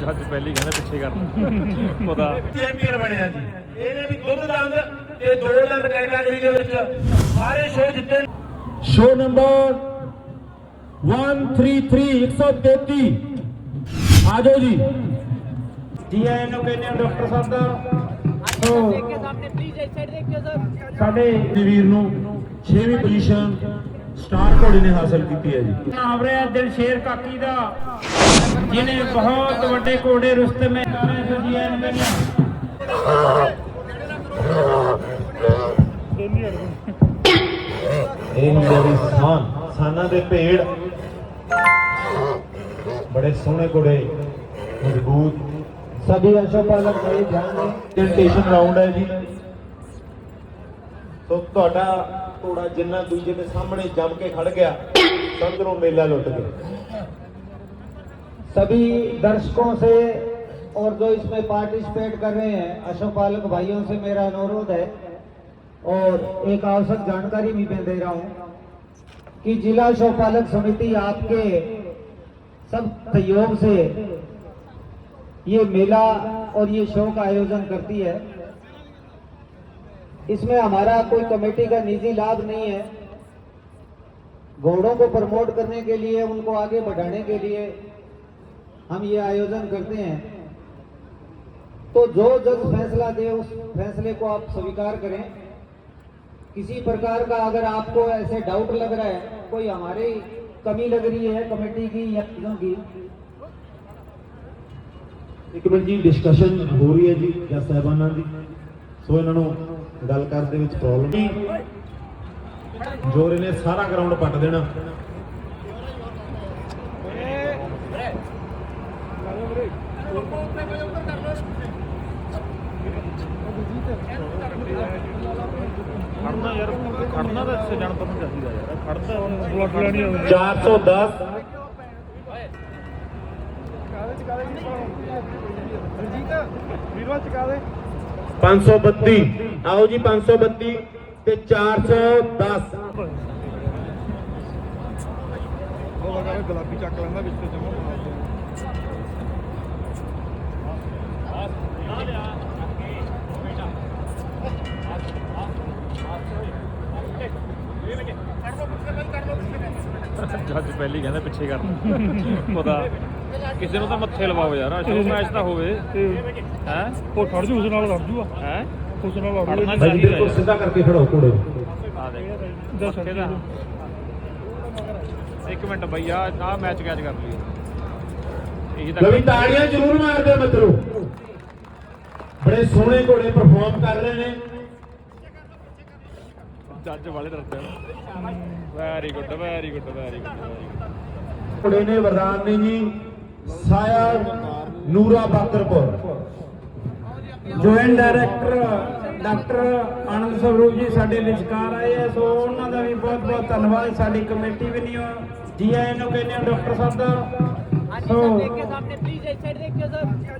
ਜੱਜ ਪਹਿਲੀ ਕਹਿੰਦਾ ਪਿੱਛੇ ਕਰ ਉਹਦਾ। ਚੈਂਪੀਅਨ ਬਣਿਆ ਜੀ। ਇਹਨੇ ਵੀ ਦੁੱਧ ਦੰਦ ਤੇ ਦੋ ਦੰਦ ਕੈਟਾਗਰੀ ਦੇ ਵਿੱਚ। ਸਾਰੇ ਸ਼ੋਅ ਜਿੱਤੇ। ਸ਼ੋਅ ਨੰਬਰ 133 133 ਆ ਜੀ। ਜੀ ਆਇਆਂ ਡਾਕਟਰ ਸਾਹਿਬ ਦਾ। ਸਾਡੇ ਵੀਰ ਨੂੰ 6ਵੀਂ ਪੋਜੀਸ਼ਨ ਸਟਾਰ ਘੋੜੀ ਨੇ ਹਾਸਲ ਕੀਤੀ ਹੈ ਜੀ। ਨਾਮ ਰਿਹਾ ਦਿਲ ਸ਼ੇਰ ਕਾਕੀ ਦਾ ਜਿਨੇ ਬਹੁਤ ਵੱਡੇ ਘੋੜੇ ਰਸਤੇ ਮੇ ਨਾਰੇ ਸੁਜੀਆਂ ਬਣੀਆਂ ਇਹ ਮੇਰੀ ਸਾਨ ਸਾਨਾ ਦੇ ਭੇੜ ਬੜੇ ਸੋਹਣੇ ਘੋੜੇ ਮਜ਼ਬੂਤ। ਸਭੀ ਅਸ਼ੋ ਪਾਲਕ ਬੜੇ ਧਿਆਨ ਨੇ ਸਟੇਸ਼ਨ ਰਾਉਂਡ ਹੈ ਜੀ। ਸੋ ਤੁਹਾਡਾ ਘੋੜਾ ਜਿੰਨਾ ਦੂਜੇ ਦੇ ਸਾਹਮਣੇ ਜੰਮ ਕੇ ਖੜ ਗਿਆ ਸਮਝ ਲਓ ਮੇਲਾ ਲੁੱਟ ਗਿਆ सभी दर्शकों से और जो इसमें पार्टिसिपेट कर रहे हैं अशोपालक भाइयों से मेरा अनुरोध है और एक आवश्यक जानकारी भी मैं दे रहा हूं कि जिला अशोपालक समिति आपके सब सहयोग से ये मेला और ये शो का आयोजन करती है इसमें हमारा कोई कमेटी का निजी लाभ नहीं है घोड़ों को प्रमोट करने के लिए उनको आगे बढ़ाने के लिए हम ये आयोजन करते हैं तो जो जज फैसला दे उस फैसले को आप स्वीकार करें किसी प्रकार का अगर आपको ऐसे डाउट लग रहा है कोई हमारी कमी लग रही है कमेटी की या चीजों की ਇੱਕ ਮਿੰਟ ਜੀ ਡਿਸਕਸ਼ਨ ਹੋ ਰਹੀ ਹੈ ਜੀ ਜਾਂ ਸਾਹਿਬਾਨਾਂ ਦੀ ਸੋ ਇਹਨਾਂ ਨੂੰ ਗੱਲ ਕਰਨ ਦੇ ਵਿੱਚ ਪ੍ਰੋਬਲਮ ਜੋਰੇ ਨੇ ਸਾਰਾ ਗਰਾਊਂਡ ਪੱਟ ਦੇਣਾ। ਖੜਨਾ ਯਾਰ ਖੜਨਾ ਤਾਂ ਇੱਥੇ ਜਾਣ ਤੋਂ ਚਾਹੀਦਾ ਯਾਰ। ਖੜਦਾ ਹੁਣ ਬਲੱਡ ਲੈਣੀ ਹੋਵੇ। 410 532 ਆਓ ਜੀ 532 ਤੇ 410 ਗੁਲਾਬੀ ਚੱਕ ਲੈਂਦਾ ਵਿੱਚ ਤੇ ਜਮਾ ਜੱਜ ਪਹਿਲੀ ਕਹਿੰਦਾ ਪਿੱਛੇ ਕਰ। ਪਤਾ ਕਿਸੇ ਨੂੰ ਤਾਂ ਮੱਥੇ ਲਵਾਓ ਯਾਰ, ਸ਼ੋਅ ਮੈਚ ਤਾਂ ਹੋਵੇ। ਹੈ? ਉਹ ਖੜ ਜੂ ਉਸ ਨਾਲ ਲੜ ਜੂਗਾ। ਹੈ? ਉਸ ਨਾਲ ਲੜ ਖੜਨਾ ਭਾਈ ਚਾਹੀਦਾ ਬਿਲਕੁਲ ਯਾਰ। ਸਿੱਧਾ ਕਰਕੇ ਖੜਾਓ ਘੋੜੇ ਨੂੰ। ਆ ਦੇਖ। ਮੱਥੇ ਦਾ ਇੱਕ ਮਿੰਟ ਬਈ ਆ ਆ ਮੈਚ ਕੈਚ ਕਰ ਲਈ ਇਹੀ ਲਵੀ ਤਾਂ ਤਾੜੀਆਂ ਜ਼ਰੂਰ ਮਾਰਦੇ ਮਿੱਤਰੋ। ਬੜੇ ਸੋਹਣੇ ਘੋੜੇ ਪਰਫਾਰਮ ਕਰ ਰਹੇ ਨੇ। ਜੱਜ ਵਾਲੇ ਡਰਦੇ very good very good very good ਘੋੜੇ ਨੇ ਵਰਦਾਨ ਨੇ ਜੀ ਸਾਇਆ Noora Bakarpur. Joint director doctor Anand Sarup ji ਸਾਡੇ ਵਿਚਕਾਰ ਆਏ ਐ ਸੋ ਉਹਨਾਂ ਦਾ ਵੀ ਬਹੁਤ ਬਹੁਤ ਧੰਨਵਾਦ। ਸਾਡੀ ਕਮੇਟੀ ਵੀ ਨਹੀਂ ਜੀ ਆਇਆਂ ਨੂੰ ਕਹਿੰਦੇ ਆ ਡਾਕਟਰ ਸਾਹਿਬ ਸੋ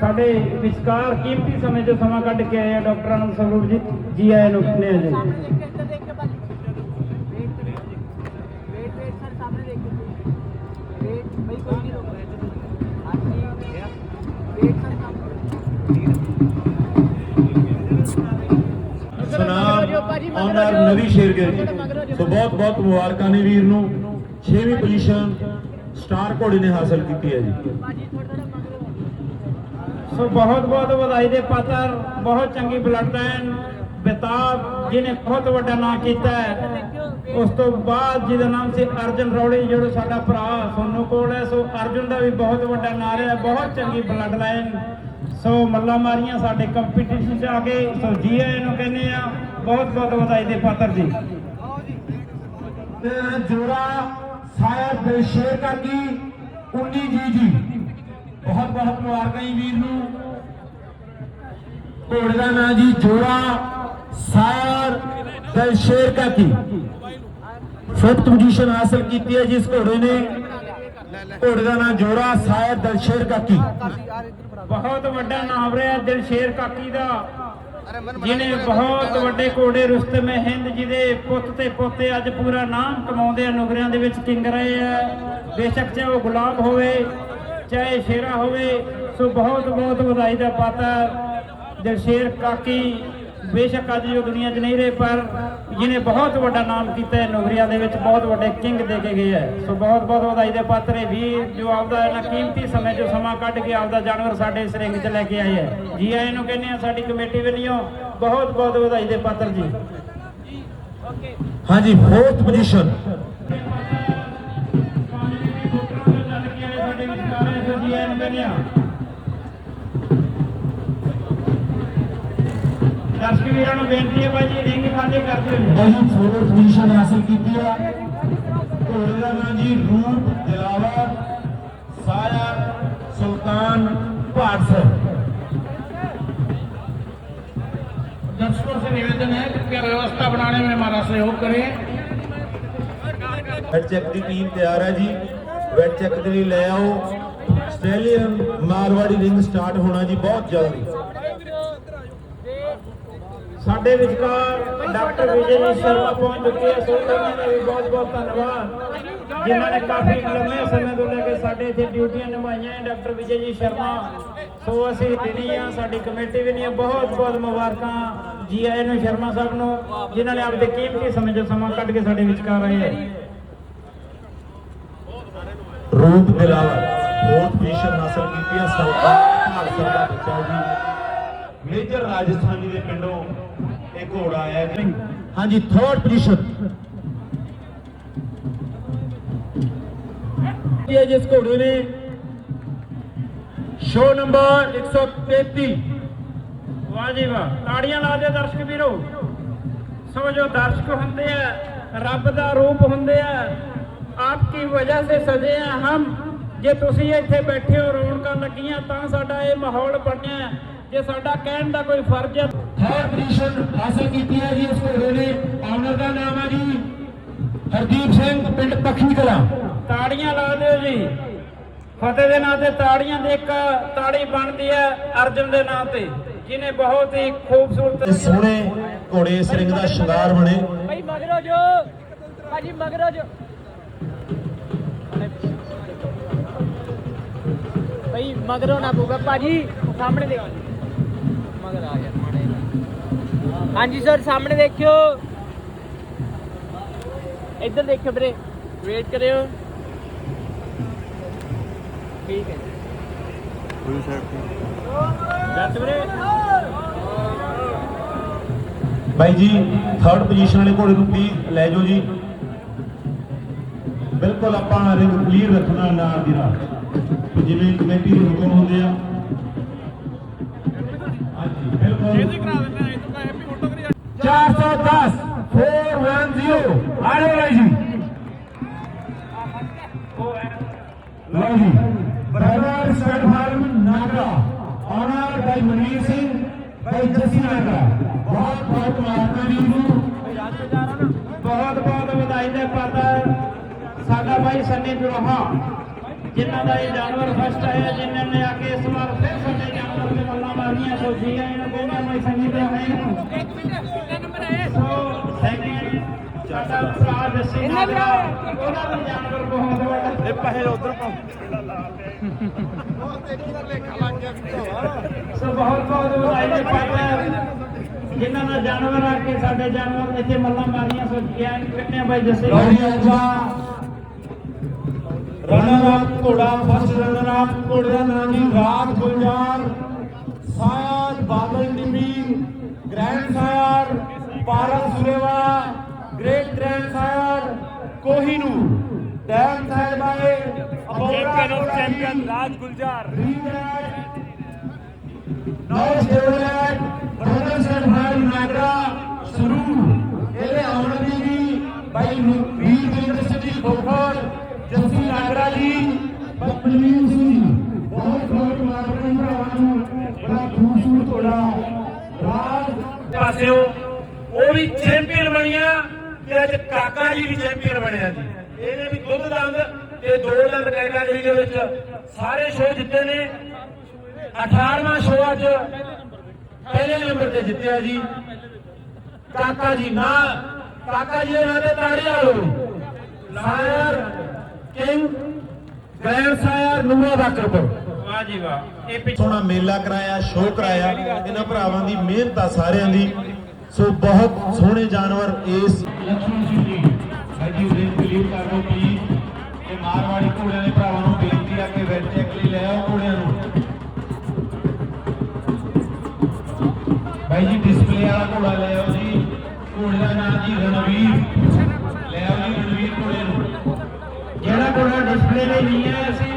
ਸਾਡੇ ਵਿਚਕਾਰ ਕੀਮਤੀ ਸਮੇਂ ਚ ਸਮਾਂ ਕੱਢ ਕੇ ਆਏ ਆ ਡਾਕਟਰ ਆਨੰਦ ਸਰੂਪ ਜੀ ਜੀ ਆਇਆਂ ਨੂੰ ਕਹਿੰਦੇ ਆ ਜੀ ਆਨਰ ਨਵੀ ਸ਼ੇਰਗਿਰ ਜੀ। ਸੋ ਬਹੁਤ ਬਹੁਤ ਮੁਬਾਰਕਾਂ ਨੇ ਵੀਰ ਨੂੰ। 6ਵੀਂ ਪੋਜੀਸ਼ਨ ਸਟਾਰ ਘੋੜੇ ਨੇ ਹਾਸਲ ਕੀਤੀ ਹੈ ਜੀ। ਸੋ ਬਹੁਤ ਬਹੁਤ ਵਧਾਈ ਦੇ ਪਾਤਰ ਬਹੁਤ ਚੰਗੀ ਬਲੱਡ ਲਾਈਨ ਬੇਤਾਬ ਜਿਹਨੇ ਬਹੁਤ ਵੱਡਾ ਨਾਮ ਕੀਤਾ ਉਸ ਤੋਂ ਬਾਅਦ ਜਿਹਦਾ ਨਾਮ ਸੀ ਅਰਜਨ ਰੌੜੀ ਜਿਹੜਾ ਸਾਡਾ ਭਰਾ ਸੋਨੂ ਕੋਲ ਹੈ। ਸੋ ਅਰਜਨ ਦਾ ਵੀ ਬਹੁਤ ਵੱਡਾ ਨਾਮ ਰਿਹਾ ਬਹੁਤ ਚੰਗੀ ਬਲੱਡ ਲਾਈਨ ਸੋ ਮੱਲਾ ਮਾਰੀਆਂ ਸਾਡੇ ਕੰਪੀਟੀਸ਼ਨ 'ਚ ਆ ਕੇ। ਸੋ ਜੀਏ ਨੂੰ ਕਹਿੰਦੇ ਆ ਬਹੁਤ ਬਹੁਤ ਵਧਾਈ ਦੇ ਪਾਤਰ ਜੀ। ਤੇ ਜੋੜਾ ਸਾਇਆ ਦਿਲਸ਼ੇਰ ਕਾਕੀ 19 ਜੀ ਜੀ। ਬਹੁਤ ਬਹੁਤ ਮੁਬਾਰਕਾਂ ਜੀ ਵੀਰ ਨੂੰ। ਘੋੜੇ ਦਾ ਨਾਂ ਜੀ ਜੋੜਾ ਸਾਇਰ ਦਿਲਸ਼ੇਰ ਕਾਕੀ। ਫਿਫਥ ਪੋਜੀਸ਼ਨ ਹਾਸਲ ਕੀਤੀ ਹੈ ਜਿਸ ਘੋੜੇ ਨੇ। ਘੋੜੇ ਦਾ ਨਾਂ ਜੋੜਾ ਸਾਇਰ ਦਿਲਸ਼ੇਰ ਕਾਕੀ। ਬਹੁਤ ਵੱਡਾ ਨਾਮ ਰਿਹਾ ਦਿਲਸ਼ੇਰ ਕਾਕੀ ਦਾ। ਜਿਹਨੇ ਬਹੁਤ ਵੱਡੇ ਕੋੜੇ ਰੁਸਤਮ ਹੈ ਹਿੰਦ ਜਿਹਦੇ ਪੁੱਤ ਤੇ ਪੋਤੇ ਅੱਜ ਪੂਰਾ ਨਾਮ ਕਮਾਉਂਦੇ ਆ, ਨੁਗਰਿਆਂ ਦੇ ਵਿੱਚ ਕਿੰਗ ਰਹੇ ਆ। ਬੇਸ਼ੱਕ ਚਾਹੇ ਉਹ ਗੁਲਾਬ ਹੋਵੇ, ਚਾਹੇ ਸ਼ੇਰਾ ਹੋਵੇ, ਸੋ ਬਹੁਤ ਬਹੁਤ ਵਧਾਈ ਦਾ ਪਾਤਰ ਦਿਲਸ਼ੇਰ ਕਾਕੀ ਬੇਸ਼ੱਕ ਅੱਜ ਉਹ ਦੁਨੀਆ 'ਚ ਨਹੀਂ ਰਹੇ ਪਰ ਜਿਹਨੇ ਬਹੁਤ ਵੱਡਾ ਨਾਮ ਕੀਤਾ ਹੈ ਨੌਕਰੀਆਂ ਦੇ ਵਿੱਚ ਬਹੁਤ ਵੱਡੇ ਕਿੰਗ ਦੇ ਕੇ ਗਏ ਹੈ। ਸੋ ਬਹੁਤ ਬਹੁਤ ਵਧਾਈ ਦੇ ਪਾਤਰ ਹੈ ਵੀ ਜੋ ਆਪਦਾ ਇਹਨਾਂ ਕੀਮਤੀ ਸਮੇਂ 'ਚੋਂ ਸਮਾਂ ਕੱਢ ਕੇ ਆਪਦਾ ਜਾਨਵਰ ਸਾਡੇ ਇਸ ਰਿੰਗ 'ਚ ਲੈ ਕੇ ਆਏ ਹੈ। ਜੀ ਆਇਆਂ ਨੂੰ ਕਹਿੰਦੇ ਆ ਸਾਡੀ ਕਮੇਟੀ ਵੱਲੋਂ ਬਹੁਤ ਬਹੁਤ ਵਧਾਈ ਦੇ ਪਾਤਰ ਜੀ। ਹਾਂਜੀ ਫੋਰਥ ਪੋਜੀਸ਼ਨ ਵੀਰਾਂ ਨੂੰ ਬੇਨਤੀ ਹੈ ਭਾਈ ਜੀ ਰਿੰਗ ਖਾਲੀ ਕਰ ਦਿਓ ਜੀ। वही फोर्थ पोजीशन हासिल की है घोड़े का नाम जी रूप दिलावर सायर सुल्तान भाटसर दर्शकों से निवेदन है कृपया व्यवस्था बनाने में हमारा सहयोग करें ਵੈਟ ਚੈੱਕ ਦੀ ਟੀਮ ਤਿਆਰ ਹੈ ਜੀ ਵੈਟ ਚੈੱਕ ਦੇ ਲਈ ਲੈ ਆਓ ਆਸਟ੍ਰੇਲੀਅਨ ਮਾਰਵਾੜੀ ਰਿੰਗ ਸਟਾਰਟ ਹੋਣਾ ਜੀ ਬਹੁਤ ਜਲਦੀ ਸਾਡੇ ਵਿਚਕਾਰ ਡਾਕਟਰ ਵਿਜੇ ਜੀ ਸ਼ਰਮਾ ਪਹੁੰਚ ਚੁੱਕੇ ਆ, ਸੋ ਉਹਨਾਂ ਦਾ ਵੀ ਬਹੁਤ ਬਹੁਤ ਧੰਨਵਾਦ। ਜਿਨ੍ਹਾਂ ਨੇ ਕਾਫੀ ਲੰਮੇ ਸਮੇਂ ਤੋਂ ਲੈ ਕੇ ਸਾਡੇ ਇੱਥੇ ਡਿਊਟੀਆਂ ਨਿਭਾਈਆਂ ਡਾਕਟਰ ਵਿਜੇ ਜੀ ਸ਼ਰਮਾ। ਸੋ ਅਸੀਂ ਰਿਣੀ ਆ, ਸਾਡੀ ਕਮੇਟੀ ਵੀ ਨਹੀਂ ਬਹੁਤ ਬਹੁਤ ਮੁਬਾਰਕਾਂ ਜੀ ਆਇਆਂ ਨੂੰ, ਸ਼ਰਮਾ ਸਾਹਿਬ ਨੂੰ, ਜਿਨ੍ਹਾਂ ਨੇ ਆਪਦੇ ਕੀਮਤੀ ਸਮੇਂ ਚੋਂ ਸਮਾਂ ਕੱਢ ਕੇ ਸਾਡੇ ਵਿਚਕਾਰ ਆਏ ਰੂਪ ਦਿਲਾਵਰ ਫੋਰਥ ਪੋਜੀਸ਼ਨ ਹਾਸਲ ਕੀਤੀ ਹੈ ਸੁਲਤਾਨ ਭਾਟਸਰ ਦਾ ਬੱਚਾ ਜੀ। ਮੇਜਰ ਰਾਜਸਥਾਨੀ ਦੇ ਪਿੰਡੋਂ ਇਹ ਘੋੜਾ ਆਇਆ ਹਾਂਜੀ ਥਰਡ ਪੋਜੀਸ਼ਨ ਇਹ ਜਿਸ ਘੋੜੇ ਨੇ ਸ਼ੋ ਨੰਬਰ 133 ਵਾਹ ਜੀ ਵਾਹ। ਤਾੜੀਆਂ ਲਾ ਦਿਓ ਦਰਸ਼ਕ ਵੀਰੋ। ਸੋ ਜੋ ਦਰਸ਼ਕ ਹੁੰਦੇ ਆ, ਰੱਬ ਦਾ ਰੂਪ ਹੁੰਦੇ ਆ। ਆਪਕੀ ਵਜ੍ਹਾ ਸੇ ਸਜੇ ਆ ਹਮ? ਜੇ ਤੁਸੀਂ ਇੱਥੇ ਬੈਠੇ ਹੋ, ਰੌਣਕਾਂ ਲੱਗੀਆਂ, ਤਾਂ ਸਾਡਾ ਇਹ ਮਾਹੌਲ ਬਣਿਆ। ਜੇ ਸਾਡਾ ਕਹਿਣ ਦਾ ਕੋਈ ਫਰਜ਼ ਹੈ ਥਰਡ ਪੋਜੀਸ਼ਨ ਹਾਸਲ ਕੀਤੀ ਹੈ ਜੀ ਇਸ ਘੋੜੇ ਨੇ ਆਨਰ ਦਾ ਨਾਮ ਹੈ ਜੀ ਹਰਦੀਪ ਸਿੰਘ ਪਿੰਡ ਪੱਖੀ ਕਲਾਂ। ਤਾੜੀਆਂ ਲਾ ਦਿਓ ਜੀ। ਫਤਿਹ ਦੇ ਨਾਂ ਤੇ ਤਾੜੀਆਂ ਦੀ ਇੱਕ ਤਾੜੀ ਬਣਦੀ ਹੈ ਅਰਜਨ ਦੇ ਨਾਂ ਤੇ ਜਿਨੇ ਬਹੁਤ ਹੀ ਖੂਬਸੂਰਤ ਸੋਹਣੇ ਘੋੜੇ ਇਸ ਰਿੰਗ ਦਾ ਸ਼ਿੰਗਾਰ ਬਣੇ। ਭਾਈ ਮਗਰੋ ਜੋ ਭਾਜੀ ਮਗਰੋ ਜੋ। ਭਾਈ ਮਗਰੋਂ ਨਾ ਪਊਗਾ ਭਾਜੀ ਸਾਹਮਣੇ ਦੇਖ। ਮਗਰ ਆ ਯਾਰ ਮਾੜੇ। ਹਾਂਜੀ ਸਰ, ਸਾਹਮਣੇ ਦੇਖਿਓ। ਇੱਧਰ ਦੇਖਿਓ ਵੀਰੇ ਵੇਟ ਕਰਿਓ। ਠੀਕ ਹੈ। ਜੱਟ ਵੀਰੇ। ਬਾਈ ਜੀ ਥਰਡ ਪੋਜੀਸ਼ਨ ਵਾਲੇ ਘੋੜੇ ਨੂੰ ਪਲੀਜ਼ ਲੈ ਜਾਓ ਜੀ। ਬਿਲਕੁਲ ਆਪਾਂ ਰਿੰਗ ਕਲੀਅਰ ਰੱਖਣਾ ਨਾਲ ਦੀ ਨਾਲ। ਜਿਵੇਂ ਕਮੇਟੀ ਦੇ ਹੁਕਮ ਹੁੰਦੇ ਆ 410 410 ਆ ਜਾਓ ਜੀ ਲਓ ਜੀ ਬਰਾਬਰ ਸਟੇਟ ਫਾਰਮ ਨਾਗਰਾ ਆਨਰ ਬਾਈ ਮਨੀਰ ਸਿੰਘ ਬਾਈ ਜੱਸੀ ਨਾਗਰਾ ਬਹੁਤ ਬਹੁਤ ਮੁਬਾਰਕਾਂ ਨੂੰ ਬਹੁਤ ਬਹੁਤ ਵਧਾਈ ਦੇ ਪਾਤਰ ਸਾਡਾ ਭਾਈ ਸੰਨੀ ਜੁਰਹਾ ਜਿਨ੍ਹਾਂ ਦਾ ਇਹ ਜਾਨਵਰ ਫਸਟ ਹੈ ਜਿਨ੍ਹਾਂ ਨੇ ਆ ਕੇ ਇਸ ਵਾਰ ਫਿਰ ਸਾਡੇ ਜਾਨਵਰ ਦੇ ਮੱਲਾਂ ਮਾਰੀਆਂ ਸੋਚੀਆਂ ਜੀ ਆਇਆਂ ਮੈਂ ਸੰਨੀ ਦੇ ਆਏ ਜੱਸੀ ਨਾਗਰਾ ਉਹਦਾ ਵੀ ਜਾਨਵਰ ਬਹੁਤ ਵੱਡਾ ਇਹ ਪਹਿਲੇ ਉਧਰ ਸੋ ਬਹੁਤ ਬਹੁਤ ਵਧਾਈ ਦੇ ਪਾਤਰ ਜਿਨ੍ਹਾਂ ਦਾ ਜਾਨਵਰ ਆ ਕੇ ਸਾਡੇ ਜਾਨਵਰ ਇੱਥੇ ਮੱਲਾਂ ਮਾਰੀਆਂ ਸੋ ਜੀ ਆਇਆਂ ਨੂੰ ਕਹਿੰਦੇ ਆ ਆਪ ਘੋੜਾ ਫਸਟ ਰਨਰ ਆਪ ਘੋੜੇ ਦਾ ਨਾਮ Gulzar sire Badal Tibbi grand sire pearl ਸੁਰੇਵਾ great grand sire Kohinoor time sire by champion of champion Raj Gulzar now ਸਟੇਬਲੈਟ brother ਸੈਟ ਭਾਈ ਨਾਗਰਾ ਸਰੂਰ ਇਹਦੇ ਆਉਣ ਦੀ ਵੀ ਭਾਈ ਨੂੰ- ਵੀਰ ਵਿੰਦਰ ਸਿੰਘ ਜੀ ਖੋਖਰ ਜੱਸੀ ਨਾਗਰਾ ਜੀ ਸਿੰਘ ਜੀ ਬਹੁਤ ਬਹੁਤ ਮਾਰਕੀਟ ਭਰਾਵਾਂ ਨੂੰ ਬੜਾ ਖੂਬਸੂਰਤ ਘੋੜਾ ਰਾਜ ਪਾਸਿਓ ਉਹ ਵੀ ਚੈਂਪੀਅਨ ਬਣੀਆਂ ਅੱਜ ਕਾਕਾ ਜੀ ਵੀ ਚੈਂਪੀਅਨ ਬਣਿਆ ਜੀ। ਇਹਨੇ ਵੀ ਦੁੱਧ ਦੰਦ ਤੇ ਦੋ ਦੰਦ ਕੈਟਾਗਰੀ ਦੇ ਵਿੱਚ। ਸਾਰੇ ਸ਼ੋਅ ਜਿੱਤੇ ਨੇ। 18ਵਾਂ ਸ਼ੋਅ ਅੱਜ ਪਹਿਲੇ ਨੰਬਰ ਤੇ ਜਿੱਤਿਆ ਜੀ। ਕਾਕਾ ਜੀ ਨਾ ਕਾਕਾ ਜੀ ਦੇ ਨਾਂ ਤੇ ਤਾੜੀਆਂ ਲਓ। Lawyer king grand sire Noora Bakarpur ਵਾਹ ਜੀ ਵਾਹ। ਇਹ ਸੋਹਣਾ ਮੇਲਾ ਕਰਾਇਆ ਸ਼ੋਅ ਕਰਾਇਆ। ਇਹਨਾਂ ਭਰਾਵਾਂ ਦੀ ਮਿਹਨਤ ਆ ਸਾਰਿਆਂ ਦੀ। ਸੋ ਬਹੁਤ ਸੋਹਣੇ ਜਾਨਵਰ ਇਸ ਲక్ష్మణ ਸਿੰਘ ਜੀ ਸਾਡੀ ਰੇਂਜ ਕਲੀਅਰ ਕਰ ਲਓ ਪਲੀਜ਼ ਤੇ ਮਾਰਵਾੜੀ ਘੋੜਿਆਂ ਦੇ ਭਰਾਵਾਂ ਨੂੰ ਬੇਨਤੀ ਆ ਕਿ ਵੈਟ ਚੈੱਕ ਲਈ ਲੈ ਆਓ ਘੋੜਿਆਂ ਨੂੰ। ਭਾਈ ਜੀ ਡਿਸਪਲੇ ਵਾਲਾ ਘੋੜਾ ਲੈ ਆਓ ਜੀ। ਘੋੜੇ ਦਾ ਨਾਮ ਜੀ ਰਣਵੀਰ। ਲੈ ਆਓ ਜੀ ਰਣਵੀਰ ਘੋੜੇ ਨੂੰ। ਜਿਹੜਾ ਘੋੜਾ ਡਿਸਪਲੇ ਤੇ ਨਹੀਂ ਹੈ ਅਸੀਂ